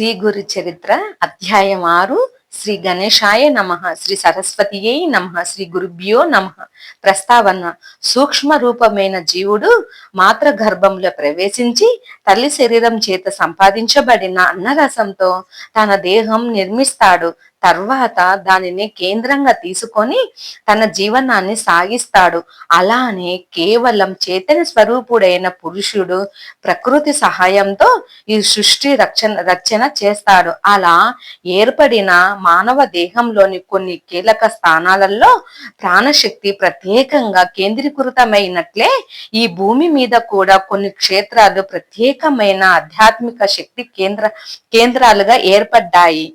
శ్రీ గురు చరిత్ర అధ్యాయం ఆరు శ్రీ గణేశాయ నమ శ్రీ సరస్వతియే నమ శ్రీ గురుభ్యో నమ. ప్రస్తావన సూక్ష్మ రూపమైన జీవుడు మాత్ర గర్భంలో ప్రవేశించి తల్లి శరీరం చేత సంపాదించబడిన అన్నరసంతో తన దేహం నిర్మిస్తాడు. తర్వాత దానిని కేంద్రంగా తీసుకొని తన జీవనాన్ని సాగిస్తాడు. అలానే కేవలం చేతన స్వరూపుడైన పురుషుడు ప్రకృతి సహాయంతో ఈ సృష్టి రక్షణ రచన చేస్తాడు. అలా ఏర్పడిన మానవ దేహంలోని కొన్ని కీలక స్థానాలలో ప్రాణశక్తి ప్రత్యేకంగా కేంద్రీకృతమైనట్లే ఈ భూమి మీద కూడా కొన్ని క్షేత్రాలు ప్రత్యేకమైన ఆధ్యాత్మిక శక్తి కేంద్ర కేంద్రాలుగా ఏర్పడ్డాయి.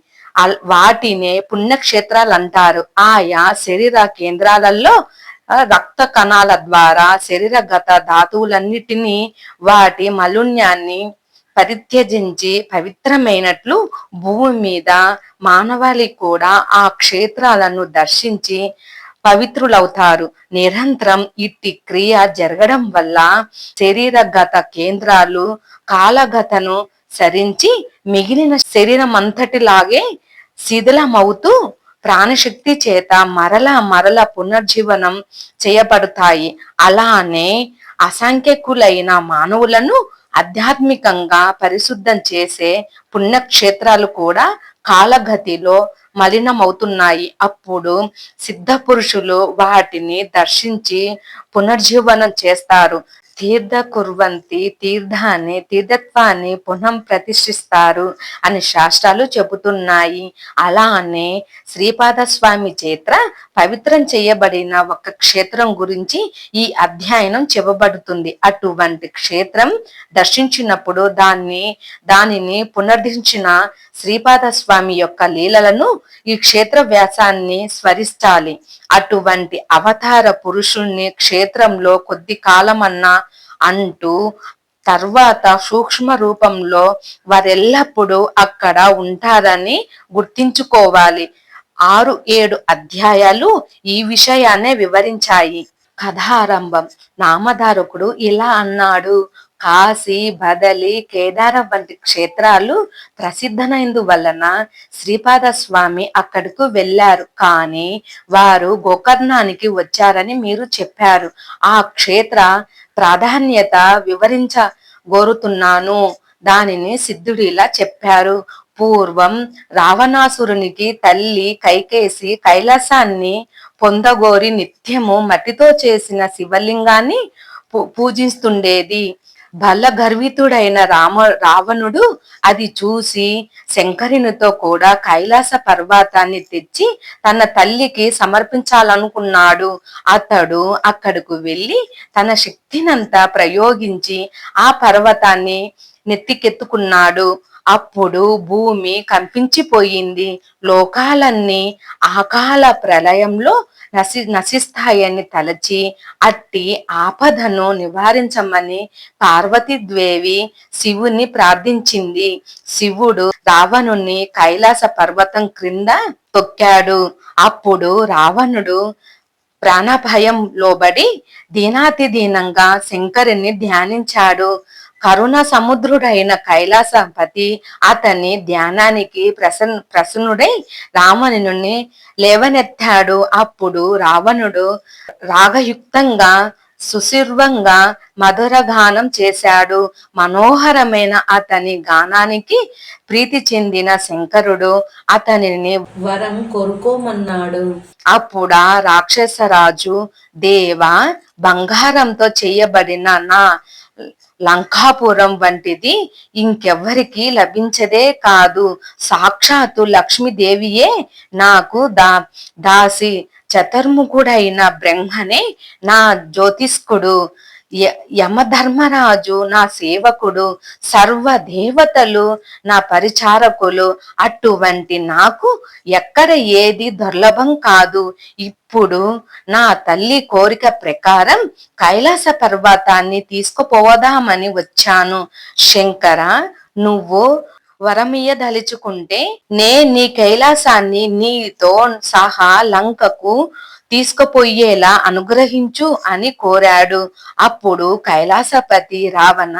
వాటినే పుణ్యక్షేత్రాలు అంటారు ఆయా శరీర కేంద్రాలలో రక్త కణాల ద్వారా శరీరగత ధాతువులన్నిటినీ వాటి మలున్యాన్ని పరిత్యజించి పవిత్రమైనట్లు భూమి మీద మానవాళి కూడా ఆ క్షేత్రాలను దర్శించి పవిత్రులవుతారు. నిరంతరం ఇట్టి క్రియ జరగడం వల్ల శరీరగత కేంద్రాలు కాలగతను సరించి మిగిలిన శరీరం అంతటిలాగే శిథిలమవుతూ ప్రాణశక్తి చేత మరల మరల పునర్జీవనం చేయబడతాయి. అలానే అసంఖ్యకులైన మానవులను ఆధ్యాత్మికంగా పరిశుద్ధం చేసే పుణ్యక్షేత్రాలు కూడా కాలగతిలో మలినమవుతున్నాయి. అప్పుడు సిద్ధ పురుషులు వాటిని దర్శించి పునర్జీవనం చేస్తారు. తీర్థ కుర్వంతి తీర్థాన్ని తీర్థత్వాన్ని పునః ప్రతిష్ఠిస్తారు అని శాస్త్రాలు చెబుతున్నాయి. అలానే శ్రీపాద స్వామి చేత్ర పవిత్రం చేయబడిన ఒక క్షేత్రం గురించి ఈ అధ్యయనం చెప్పబడుతుంది అటువంటి క్షేత్రం దర్శించినప్పుడు దాన్ని దానిని పునర్దించిన శ్రీపాద స్వామి యొక్క లీలలను ఈ క్షేత్ర వ్యాసాన్ని స్మరించాలి అటువంటి అవతార పురుషుణ్ణి క్షేత్రంలో కొద్ది కాలమన్నా అంటూ తర్వాత సూక్ష్మ రూపంలో వారెల్లప్పుడూ అక్కడ ఉంటారని గుర్తించుకోవాలి. ఆరు ఏడు అధ్యాయాలు ఈ విషయాన్నే వివరించాయి. కథారంభం. నామధారకుడు ఇలా అన్నాడు. కాశీ బదలి కేదారం వంటి క్షేత్రాలు ప్రసిద్ధమైనందువలన శ్రీపాద స్వామి అక్కడకు వెళ్ళారు. కానీ వారు గోకర్ణానికి వచ్చారని మీరు చెప్పారు. ఆ క్షేత్ర ప్రాధాన్యత వివరించ గోరుతున్నాను దానిని సిద్ధుడిలా చెప్పారు. పూర్వం రావణాసురునికి తల్లి కైకేసి కైలాసాన్ని పొందగోరి నిత్యము మట్టితో చేసిన శివలింగాన్ని పూజిస్తుండేది. బల గర్వితుడైన రామ రావణుడు అది చూసి శంకరునితో కూడా కైలాస పర్వతాన్ని తెచ్చి తన తల్లికి సమర్పించాలనుకున్నాడు. అతడు అక్కడకు వెళ్ళి తన శక్తినంతా ప్రయోగించి ఆ పర్వతాన్ని నెత్తికెత్తుకున్నాడు. అప్పుడు భూమి కంపించిపోయింది. లోకాలన్నీ ఆకాల ప్రళయంలో నశి నశిస్తాయని తలచి అట్టి ఆపదను నివారించమని పార్వతీదేవి శివుని ప్రార్థించింది. శివుడు రావణుని కైలాస పర్వతం క్రింద తొక్కాడు. అప్పుడు రావణుడు ప్రాణభయం లోబడి దీనాతి దీనంగా శంకరుని ధ్యానించాడు. కరుణ సముద్రుడైన కైలాసపతి అతని ధ్యానానికి ప్రసన్ ప్రసన్నుడై రావణుని లేవనెత్తాడు. అప్పుడు రావణుడు రాగయుక్తంగా సుశీర్వంగా మధుర గానం చేశాడు. మనోహరమైన అతని గానానికి ప్రీతి చెందిన శంకరుడు అతనిని వరం కోరుకోమన్నాడు. అప్పుడా రాక్షసరాజు దేవ బంగారంతో చేయబడిన నా లంకాపురం వంటిది ఇంకెవ్వరికి లభించదే కాదు. సాక్షాత్తు లక్ష్మీదేవియే నాకు దా దాసి చతుర్ముఖుడైన బ్రహ్మనే నా జ్యోతిష్కుడు. యమధర్మరాజు నా సేవకుడు సర్వ దేవతలు నా పరిచారకులు అటువంటి నాకు ఎక్కడ ఏది దుర్లభం కాదు. ఇప్పుడు నా తల్లి కోరిక ప్రకారం కైలాస పర్వతాన్ని తీసుకుపోదామని వచ్చాను. శంకర నువ్వు వరమియదలుచుకుంటే నే నీ కైలాసాన్ని నీతో సహా లంకకు తీసుకుపోయేలా అనుగ్రహించు అని కోరాడు. అప్పుడు కైలాసపతి రావణ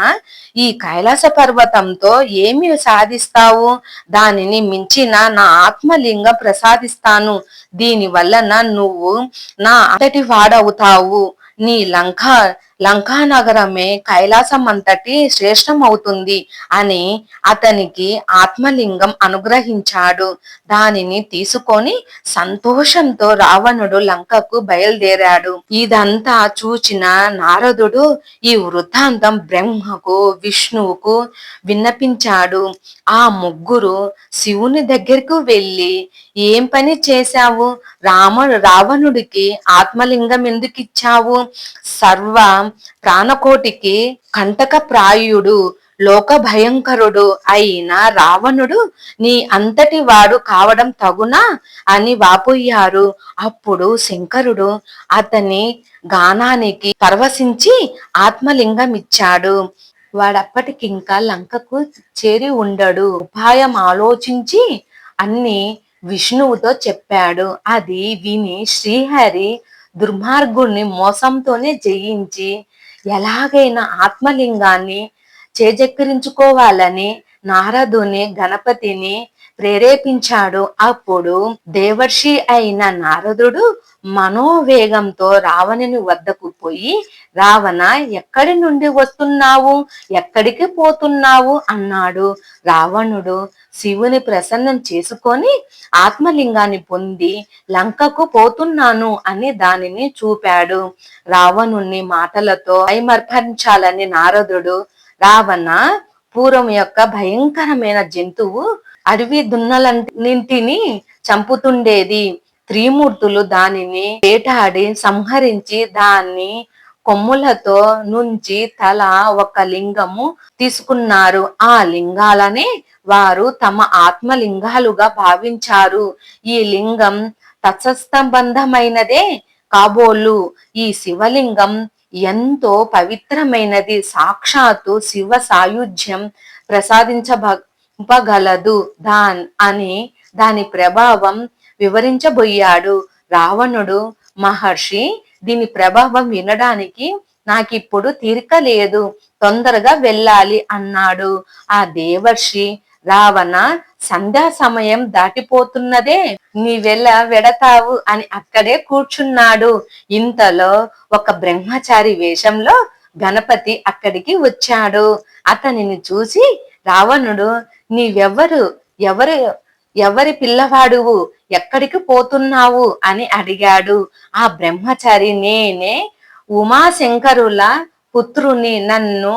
ఈ కైలాస పర్వతంతో ఏమి సాధిస్తావు? దానిని మించిన నా ఆత్మలింగం ప్రసాదిస్తాను. దీని వలన నువ్వు నా అంతటి వాడవుతావు. నీ లంక లంకా నగరమే కైలాసం అంతటి శ్రేష్టం అవుతుంది అని అతనికి ఆత్మలింగం అనుగ్రహించాడు. దానిని తీసుకొని సంతోషంతో రావణుడు లంకకు బయలుదేరాడు. ఇదంతా చూచిన నారదుడు ఈ వృత్తాంతం బ్రహ్మకు విష్ణువుకు విన్నపించాడు. ఆ ముగ్గురు శివుని దగ్గరకు వెళ్ళి ఏం పని చేశావు? రామ రావణుడికి ఆత్మలింగం ఎందుకు ఇచ్చావు సర్వ ప్రాణకోటికి కంటక ప్రాయుడు లోక భయంకరుడు అయిన రావణుడు నీ అంతటి వాడు కావడం తగునా అని వాపోయారు. అప్పుడు శంకరుడు అతని గానానికి పరవశించి ఆత్మలింగం ఇచ్చాడు వాడప్పటికింకా లంకకు చేరి ఉండడు. ఉపాయం ఆలోచించి అన్ని విష్ణువుతో చెప్పాడు. అది విని శ్రీహరి దుర్మార్గుణ్ణి మోసంతోనే జయించి ఎలాగైనా ఆత్మలింగాన్ని చేజెక్కరించుకోవాలని నారదుని గణపతిని ప్రేరేపించాడు. అప్పుడు దేవర్షి అయిన నారదుడు మనోవేగంతో రావణుని వద్దకు పోయి రావణ ఎక్కడి నుండి వస్తున్నావు? ఎక్కడికి పోతున్నావు? అన్నాడు. రావణుడు శివుని ప్రసన్నం చేసుకొని ఆత్మలింగాన్ని పొంది లంకకు పోతున్నాను అని దానిని చూపాడు. రావణుని మాటలతో ఐమర్పించాలని నారదుడు రావణ పూర్వం యొక్క భయంకరమైన జంతువు అడవి దున్నలన్నింటిని చంపుతుండేది. త్రిమూర్తులు దానిని వేటాడి సంహరించి దాన్ని కొమ్ములతో నుంచి తల ఒక లింగము తీసుకున్నారు. ఆ లింగాలనే వారు తమ ఆత్మలింగాలుగా భావించారు. ఈ లింగం తత్సంబంధమైనదే కాబోలు. ఈ శివలింగం ఎంతో పవిత్రమైనది. సాక్షాత్తు శివ సాయుధ్యం ప్రసాదించబగలదు దాన్ అని దాని ప్రభావం వివరించబోయాడు. రావణుడు మహర్షి దీని ప్రభావం వినడానికి నాకిప్పుడు తీరిక లేదు. తొందరగా వెళ్ళాలి అన్నాడు. ఆ దేవర్షి రావణ సంధ్యా సమయం దాటిపోతున్నదే. నీవెల వెడతావు అని అక్కడే కూర్చున్నాడు. ఇంతలో ఒక బ్రహ్మచారి వేషంలో గణపతి అక్కడికి వచ్చాడు. అతనిని చూసి రావణుడు నీవెవ్వరు? ఎవరు? ఎవరి పిల్లవాడువు? ఎక్కడికి పోతున్నావు? అని అడిగాడు. ఆ బ్రహ్మచారి నేనే ఉమాశంకరుల పుత్రుని నన్ను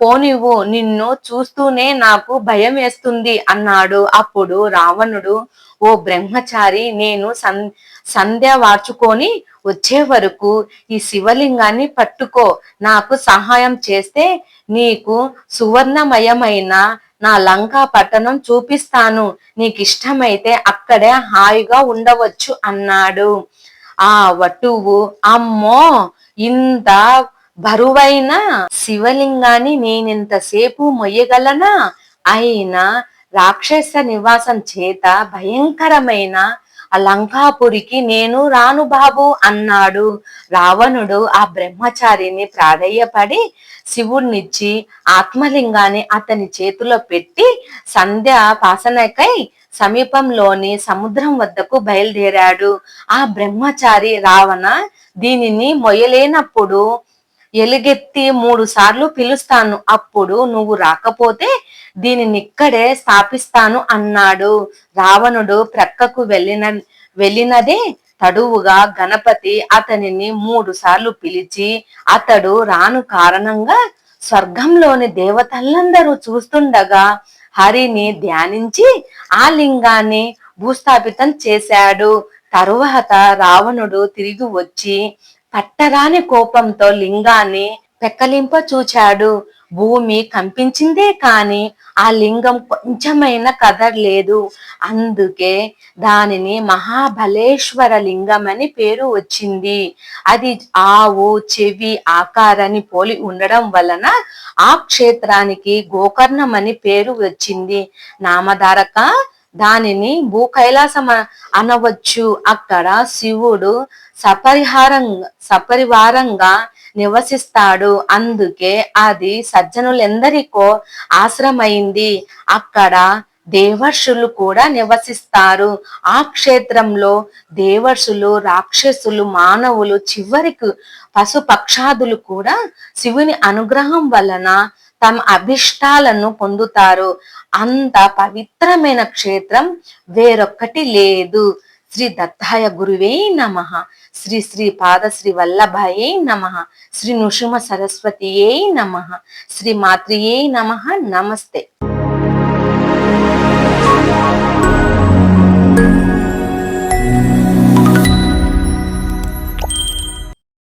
పోనివ్వు నిన్ను చూస్తూనే నాకు భయం వేస్తుంది అన్నాడు. అప్పుడు రావణుడు ఓ బ్రహ్మచారి నేను సం సంధ్య వార్చుకొని వచ్చే వరకు ఈ శివలింగాన్ని పట్టుకో. నాకు సహాయం చేస్తే నీకు సువర్ణమయమైన నా లంకా పట్టణం చూపిస్తాను. నీకు ఇష్టమైతే అక్కడే హాయిగా ఉండవచ్చు అన్నాడు. ఆ వటువు అమ్మో! ఇంత బరువైన శివలింగాన్ని నేనింతసేపు మొయ్యగలనా? అయినా రాక్షస నివాసం చేత భయంకరమైన ఆ లంకాపురికి నేను రాను బాబు అన్నాడు. రావణుడు ఆ బ్రహ్మచారిని ప్రాధేయపడి శివుణ్ణిచ్చి ఆత్మలింగాన్ని అతని చేతిలో పెట్టి సంధ్య పాసనకై సమీపంలోని సముద్రం వద్దకు బయలుదేరాడు. ఆ బ్రహ్మచారి రావణ దీనిని మొయ్యలేనప్పుడు ఎలుగెత్తి మూడు సార్లు పిలుస్తాను. అప్పుడు నువ్వు రాకపోతే దీనిని ఇక్కడే స్థాపిస్తాను అన్నాడు. రావణుడు ప్రక్కకు వెళ్ళిన వెళ్ళినదే తడువుగా గణపతి అతనిని మూడు సార్లు పిలిచి అతడు రాను కారణంగా స్వర్గంలోని దేవతలందరూ చూస్తుండగా హరిని ధ్యానించి ఆ లింగాన్ని భూస్థాపితం చేశాడు. తరువాత రావణుడు తిరిగి వచ్చి పట్టరాని కోపంతో లింగాన్ని పెక్కలింప చూచాడు. భూమి కంపించిందే కాని ఆ లింగం కొంచెమైన కదర్లేదు. అందుకే దానిని మహాబలేశ్వర లింగం అని పేరు వచ్చింది. అది ఆవు చెవి ఆకారాన్ని పోలి ఉండడం వలన ఆ క్షేత్రానికి గోకర్ణం అని పేరు వచ్చింది. నామధారక దానిని భూ కైలాసం అనవచ్చు. అక్కడ శివుడు సపరిహారంగా సపరివారంగా నివసిస్తాడు. అందుకే అది సజ్జనులెందరికో ఆశ్రమైంది. అక్కడ దేవర్షులు కూడా నివసిస్తారు. ఆ క్షేత్రంలో దేవర్షులు రాక్షసులు మానవులు చివరికి పశుపక్షాదులు కూడా శివుని అనుగ్రహం వలన తమ అభిష్టాలను పొందుతారు. అంత పవిత్రమైన క్షేత్రం వేరొక్కటి లేదు. శ్రీ దత్తాయ గురువే నమ. శ్రీ శ్రీ పాదశ్రీ వల్లభాయే నమ. శ్రీ నృసింహ సరస్వతియే నమ. శ్రీ మాత్రియే నమ. నమస్తే.